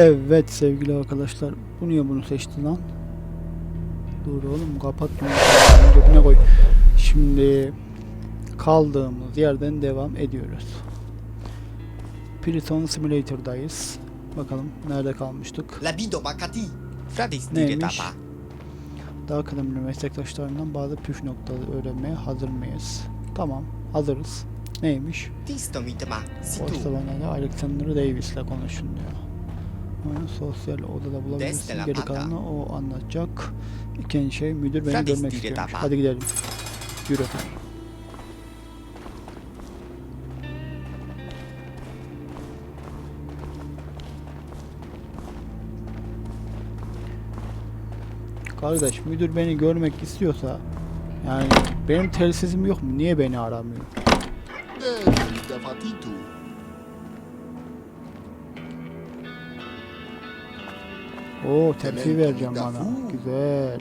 Evet sevgili arkadaşlar. Bu niye bunu seçti lan? Dur oğlum kapat bunu. Cebine koy. Şimdi kaldığımız yerden devam ediyoruz. Prison Simulator'dayız. Bakalım nerede kalmıştık? Labido Makati. Neymiş? Daha kıdemli meslektaşlarından bazı püf noktaları öğrenmeye hazır mıyız? Tamam, hazırız. Neymiş? Boş zamanlarda Alexander Davis'le konuşun diyor. Onu sosyal odada bulabilirsin. Geri pata. kalanını o anlatacak. İkinci şey müdür beni görmek tapa. Hadi gidelim. Yürü. Kardeş müdür beni görmek istiyorsa yani benim telsizim yok mu? Niye beni aramıyor? Oo tepsi vereceğim bana. Güzel.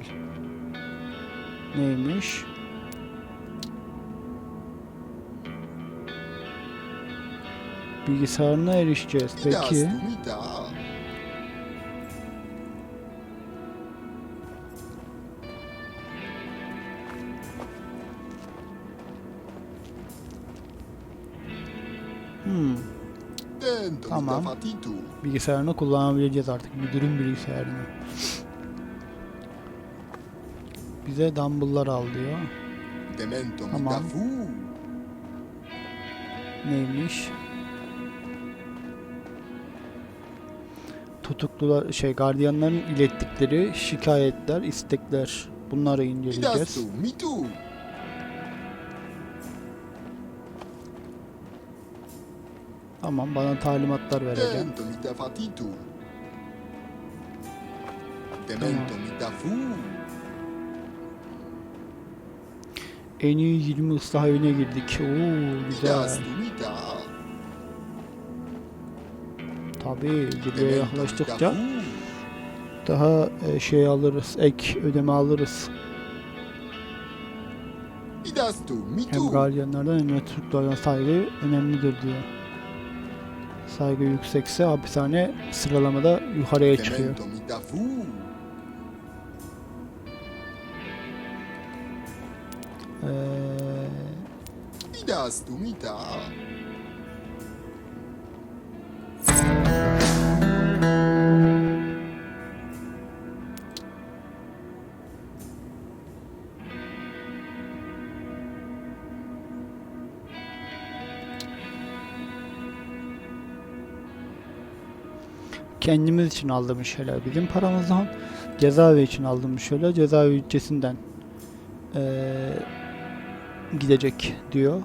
Neymiş? Bilgisayarına erişeceğiz. Peki. Tamam. Bilgisayarını kullanabileceğiz artık. Müdürün bilgisayarını. Bize dumbbell'lar al diyor. Demento Tamam. Neymiş? Tutuklular şey gardiyanların ilettikleri şikayetler, istekler bunları inceleyeceğiz. Tamam bana talimatlar mita fu. En iyi 20 ıslah evine girdik. Oo güzel. Tabii zirveye yaklaştıkça daha e, şey alırız, ek ödeme alırız. Hem mitu. gardiyanlardan hem de Türklerden saygı önemlidir diyor. Saygı yüksekse hapishane sıralamada yukarıya çıkıyor. Ee, kendimiz için aldığımız şeyler bizim paramızdan, cezaevi için aldığımız şeyler cezaevi bütçesinden ee, gidecek diyor.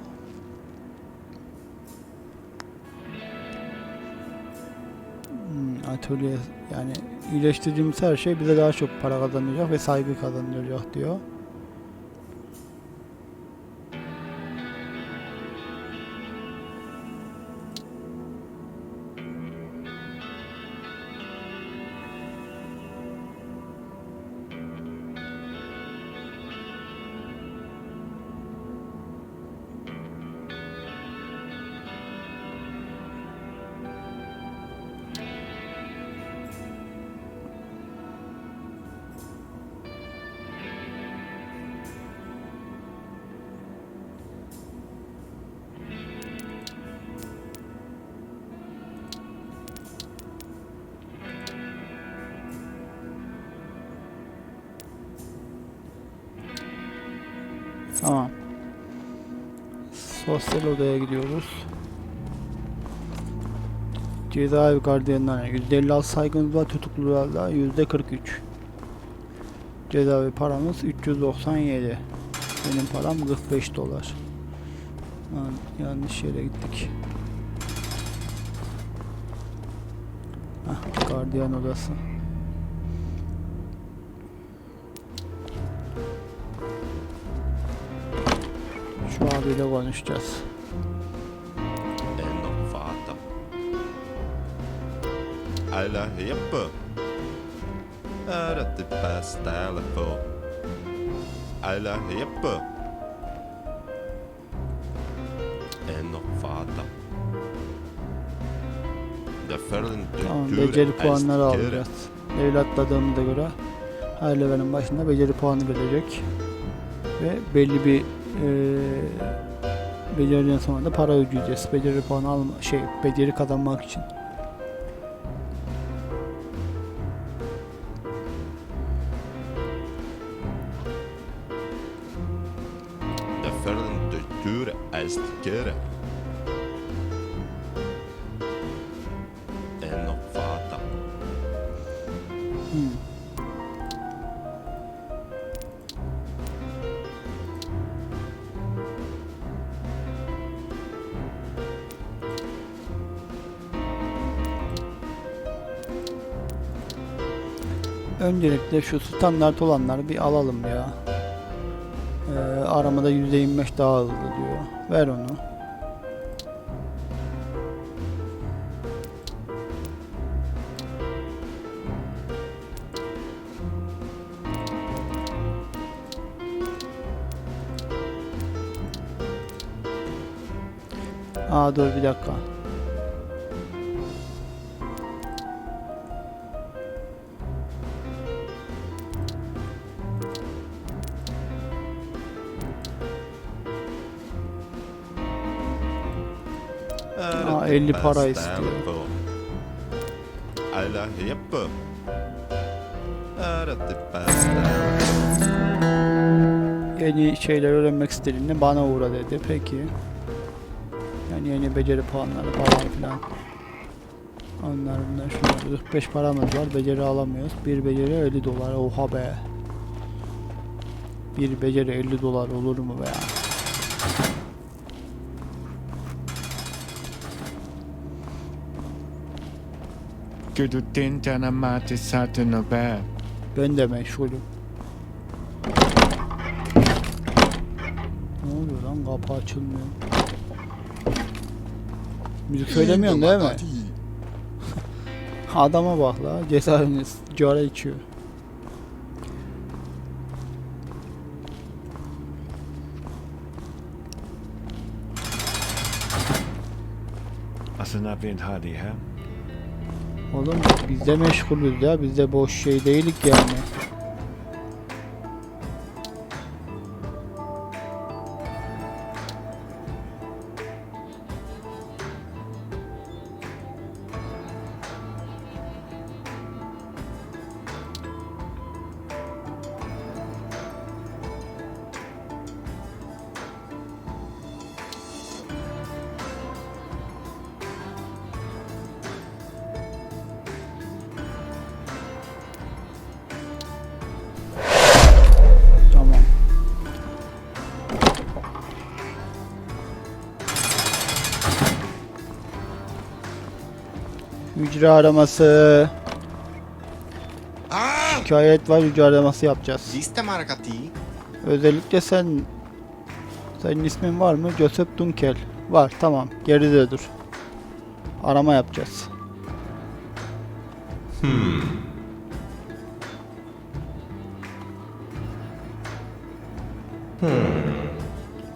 Hmm, atölye yani iyileştirdiğimiz her şey bize daha çok para kazanacak ve saygı kazandıracak diyor. Tamam. Sosyal odaya gidiyoruz. Cezaevi gardiyanlarına %56 saygımız var tutuklularla %43. Cezaevi paramız 397. Benim param 45 dolar. Yanlış yere gittik. Hah, gardiyan odası. Şu abiyle konuşacağız. Ho fatto. Alla hippo. Era ti pastelefo. Alla hippo. En ho fatto. Der Ferlen Tamam beceri puanları alacağız. Evlatladığımıza göre her levelin başında beceri puanı gelecek. Ve belli bir eee beceriden sonra da para ödeyeceğiz. Beceri puanı alma şey beceri kazanmak için. Der Ferlen Tür Eistkere. En Öncelikle şu standart olanları bir alalım ya. Ee, aramada %25 daha hızlı diyor. Ver onu. Aa dur bir dakika. 50 para istiyor. Alla pastelle. Yeni şeyler öğrenmek istediğinde bana uğra dedi. Peki. Yani yeni beceri puanları falan filan. Onlar bunlar şunlar. 45 paramız var. Beceri alamıyoruz. Bir beceri 50 dolar. Oha be. Bir beceri 50 dolar olur mu be ya? Güdüttin canamati satını be. Ben de meşgulüm. Ne oluyor lan? Kapı açılmıyor. Müzik söylemiyorsun değil mi? Adama bak la. Cesaretini cara içiyor. Aslında ben hadi ha. Oğlum biz de meşgulüz ya. Biz de boş şey değilik yani. Hücre araması. Ah! Şikayet var hücre araması yapacağız. Liste Maracati. Özellikle sen senin ismin var mı? Joseph Dunkel. Var tamam. Geride dur. Arama yapacağız.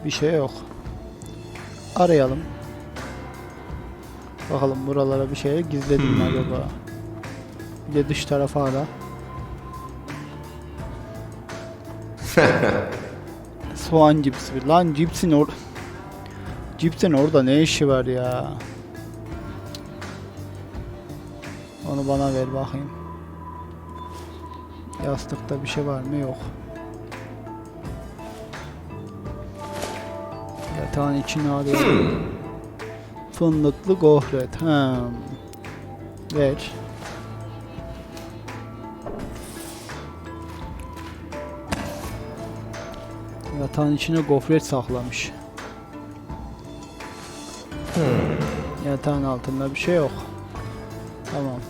Bir şey yok. Arayalım. Bakalım buralara bir şey gizledim mi acaba? Bir de dış tarafa ara. Soğan cipsi. Lan cipsin or... Cipsin orada ne işi var ya? Onu bana ver bakayım. Yastıkta bir şey var mı? Yok. Yatağın içine arıyorum. Fındıklı gofret. Ha. Ver. Yatağın içine gofret saklamış. Yatağın altında bir şey yok. Tamam.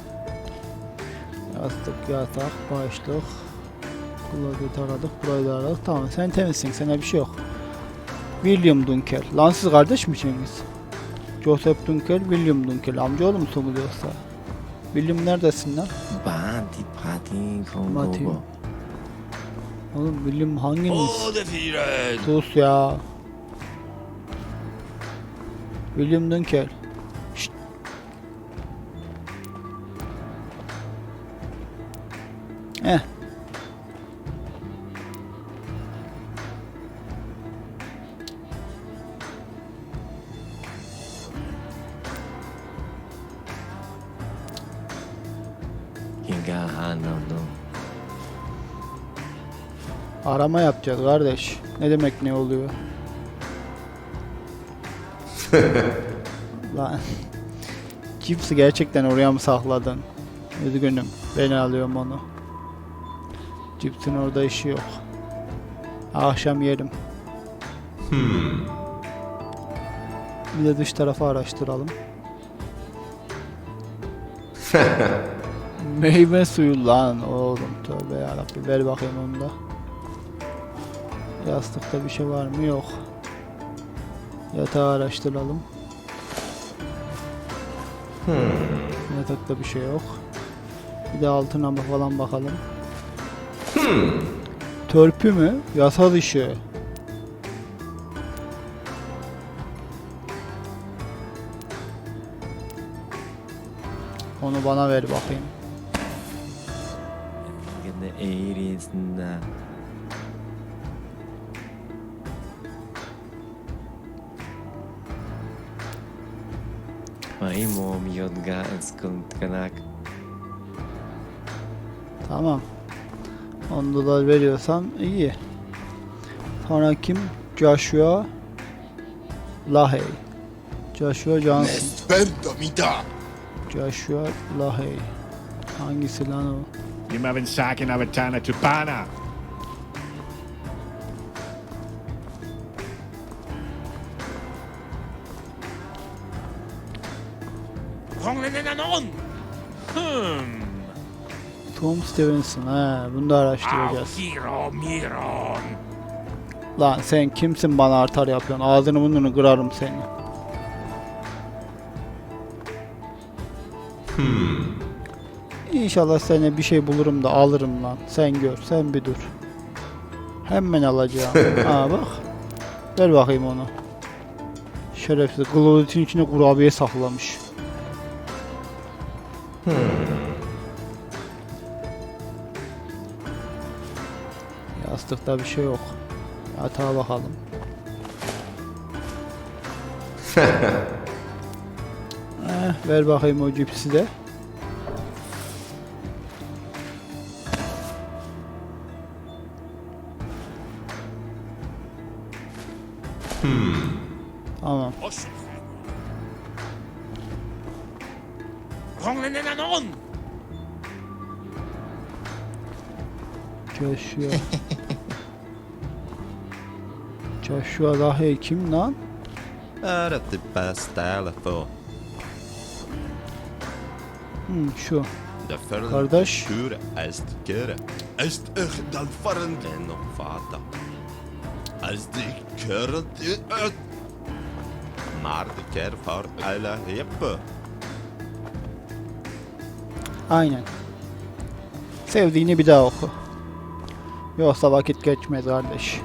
Yastık, yatak, başlık. Klozet aradık, burayı da aradık. Tamam sen temizsin, sana bir şey yok. William Dunkel. Lan siz kardeş misiniz? Joseph Dunkel, William Dunkel. Amcaoğlu musun bu yoksa? William neredesin lan? Bati, pati, Mati. kongo. Oğlum William hanginiz? hangimiz? defire. Sus ya. William Dunkel. Şşt. Eh Arama yapacağız kardeş. Ne demek ne oluyor? Lan. Cipsi gerçekten oraya mı sakladın? Üzgünüm. Ben alıyorum onu. Cipsin orada işi yok. Akşam yerim. Bir de dış tarafı araştıralım. Meyve suyu lan oğlum tövbe yarabbim ver bakayım onu da. Yastıkta bir şey var mı? Yok. Yatağı araştıralım. Yatakta bir şey yok. Bir de altına bak- falan bakalım. Törpü mü? Yasa dışı. Onu bana ver bakayım. Zajmą mi odga skądkanak. Tamam. 10 dolar veriyorsan iyi. Sonra kim? Joshua Lahey. Joshua Johnson. Nespędno mi! Joshua Lahey. Hangisi lan o? Limawin sa akin awatana tupana. Tom Stevenson. He, bunu da araştıracağız. Lan sen kimsin bana artar yapıyorsun? Ağzını burnunu kırarım seni. İnşallah sana bir şey bulurum da alırım lan. Sen gör, sen bir dur. Hemen alacağım. Aa bak. Ver bakayım onu. Şerefsiz. Glovet'in içine kurabiye saklamış. Yastıkta bir şey yok. Yatağa bakalım. eh, ver bakayım o cipsi de. Tamam. Konglenen anon. Joshua. Lahey kim lan? Hmm, şu. Kardeş. Aynen. Sevdiğini bir daha oku. Yoksa vakit geçmez kardeş.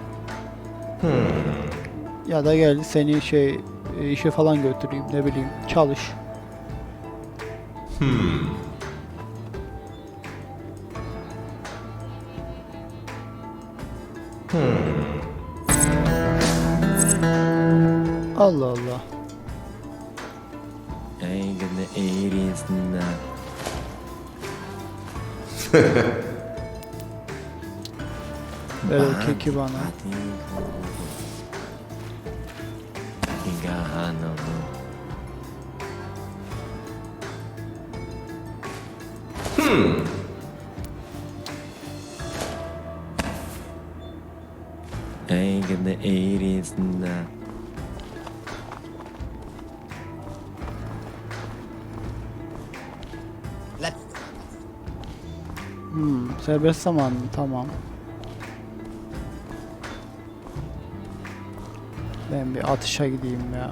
Hmm. Ya da gel seni şey e, işe falan götüreyim ne bileyim çalış. Hmm. Hmm. Allah Allah. Ain't gonna eat. Belki kibana. Hingahan mo. Hmm. Ay ganda 80s na. Hmm, serbest zaman tamam. Ben bir atışa gideyim ya.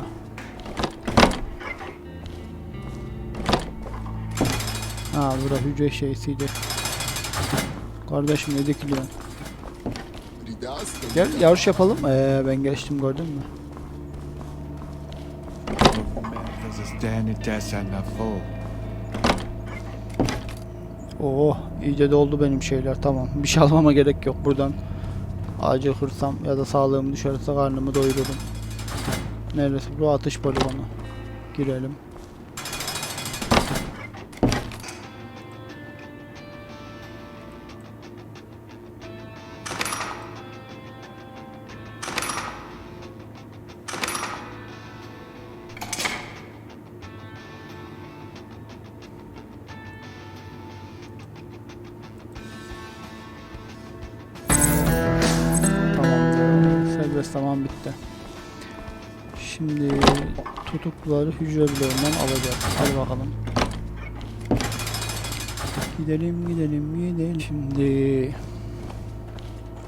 Ha bura hücre şeysiydi. Kardeşim ne dikiliyorsun? Gel yarış yapalım. Ee, ben geçtim gördün mü? Oo, iyice doldu benim şeyler. Tamam. Bir şey almama gerek yok buradan. Acil hırsam ya da sağlığım düşerse karnımı doyururum. Neresi? Bu atış poligonu. Girelim. Serbest zaman bitti. Şimdi tutukluları hücre bloğundan alacağız. Hadi bakalım. Gidelim gidelim gidelim. Şimdi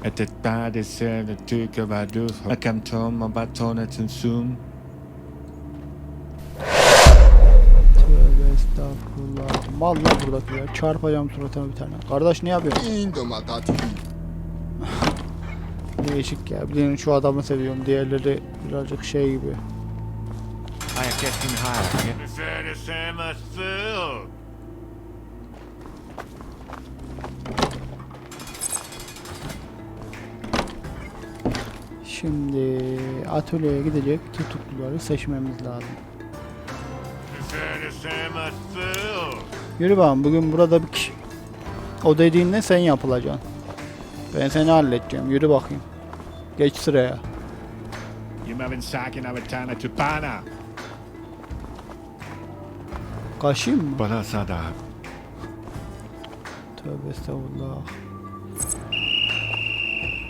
At the time they said the Duke of Adolf. I come to my baton at soon. tövbe estağfurullah. Mal lan buradakiler. Çarpacağım suratına bir tane. Kardeş ne yapıyorsun? Indomatati. Değişik ya. Bilin şu adamı seviyorum. Diğerleri birazcık şey gibi. Same as food. Şimdi atölyeye gidecek tutukluları seçmemiz lazım. Yürü bakalım bugün burada bir kişi. O dediğinde sen yapılacaksın. Ben seni halledeceğim. Yürü bakayım. Geç sıraya. You haven't sakin avatana to pana. Kaşıyım mı? Bana sada. Tövbe estağfurullah.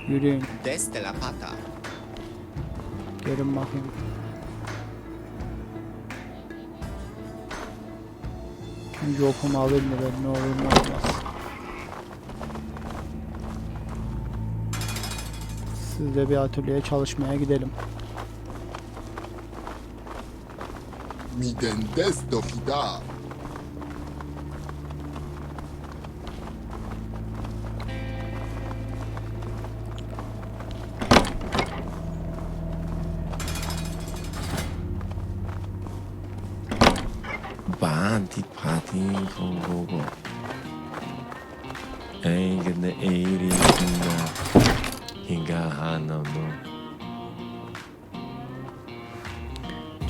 Yürüyün. Desde la pata. Gelin bakayım. Okumu alayım mı ben ne olur ne olmaz. Sizle bir atölyeye çalışmaya gidelim. Midendes do fida.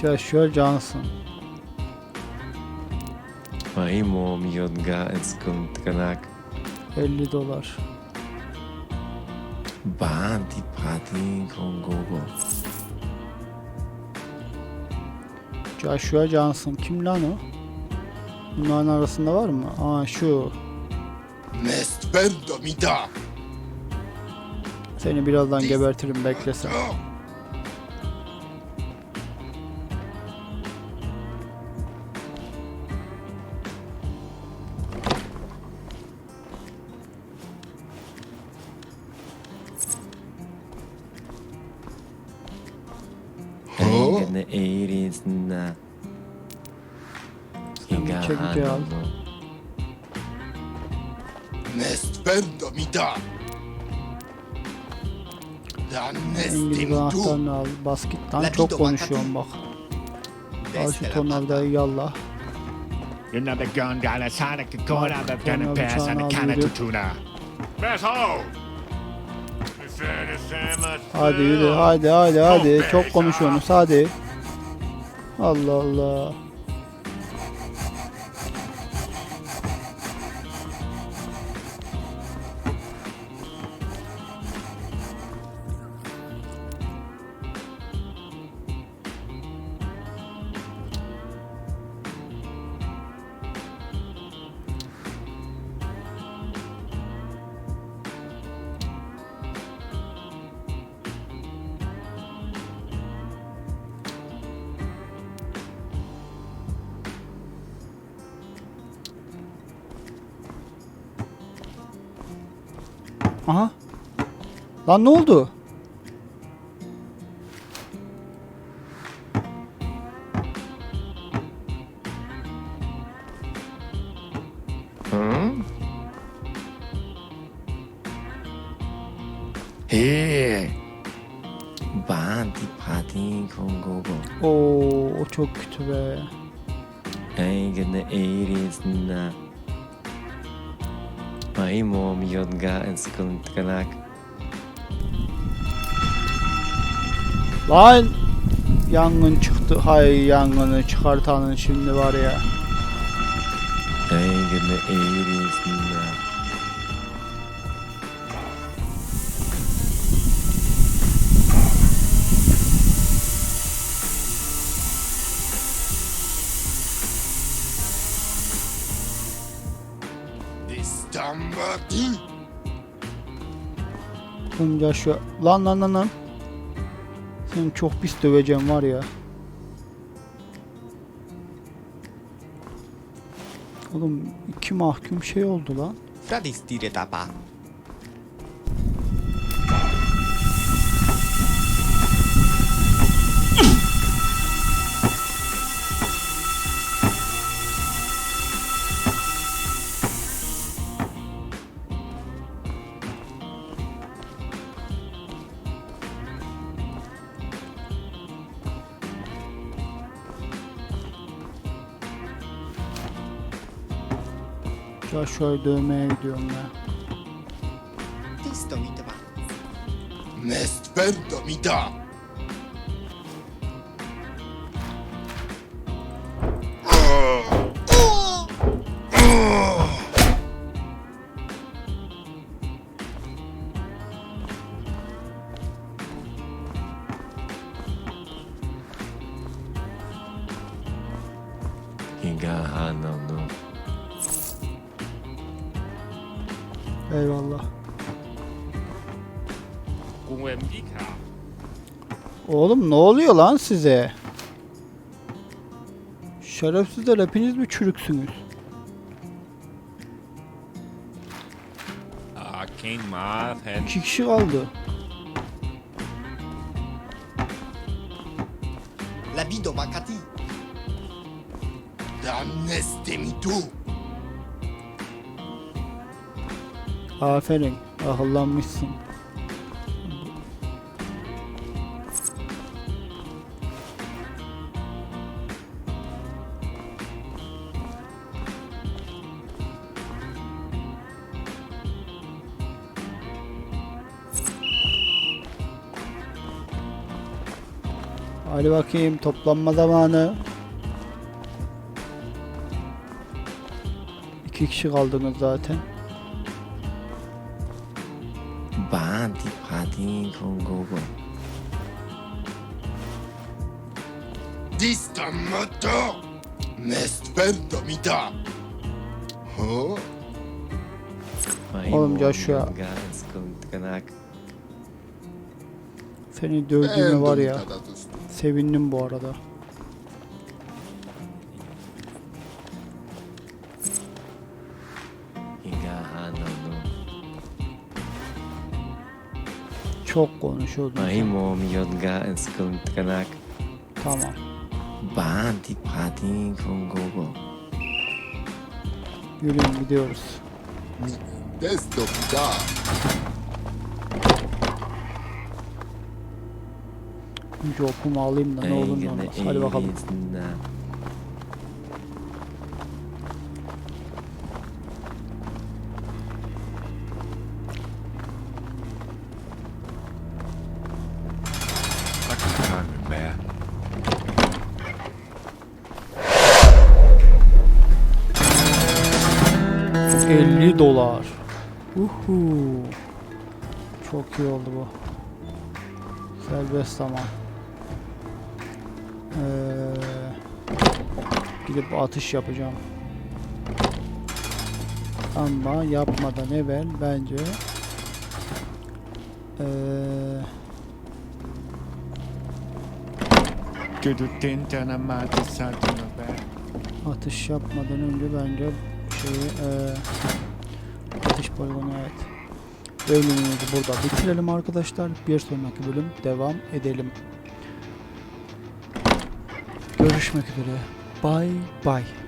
Joshua Johnson. Maimo miyodga eskuntkanaak. 50 dolar. Party party kongogo. Joshua Johnson. Kim lan o? Bunların arasında var mı? Aa şu. Nest bendomida. Seni birazdan gebertirim beklesen. Over pass on channel, the can of yürü. tuna. Press hold. Prefer the same as Hadi yürü hadi hadi hadi. Çok Çok konuşuyorsunuz hadi. Allah Allah. Aha. Lan ne oldu? Ga en sıkıntı kanak. Lan yangın çıktı. Hay yangını çıkartanın şimdi var ya. Engine eğrisinde. Bunca şu lan lan lan lan. Seni çok pis döveceğim var ya. Oğlum iki mahkum şey oldu lan. Fradis diretapa. Joshua'yı dövmeye gidiyorum ya. Tisto mitema. Ne spendo mi dà. Higa Eyvallah. Oğlum ne oluyor lan size? Şerefsizler hepiniz mi çürüksünüz? İki kişi kaldı. Labido Makati. Damnestemi tu. Aferin. Akıllanmışsın. Hadi bakayım toplanma zamanı. İki kişi kaldınız zaten. Kongogo. Distamato. Ne spendo mi dà. Oh? Ay Oğlum Joshua. Seni dövdüğüme var ya. Sevindim bu arada. Çok konuşuyordun. Ay sen. mo miyod ga en sıkıntı kanak. Tamam. Banti pati kongogo. Yürüyün gidiyoruz. Testo mi dà. Önce okumu alayım da ne olur ne olmaz. Hadi. Bakalım 50 dolar. Uhu. Çok iyi oldu bu. Serbest zaman. Ee, gidip atış yapacağım. Ama yapmadan evvel bence ee, atış yapmadan önce bence şeyi atış poligonu evet. Bölümümüzü burada bitirelim arkadaşlar. Bir sonraki bölüm devam edelim. Görüşmek üzere. Bye bye.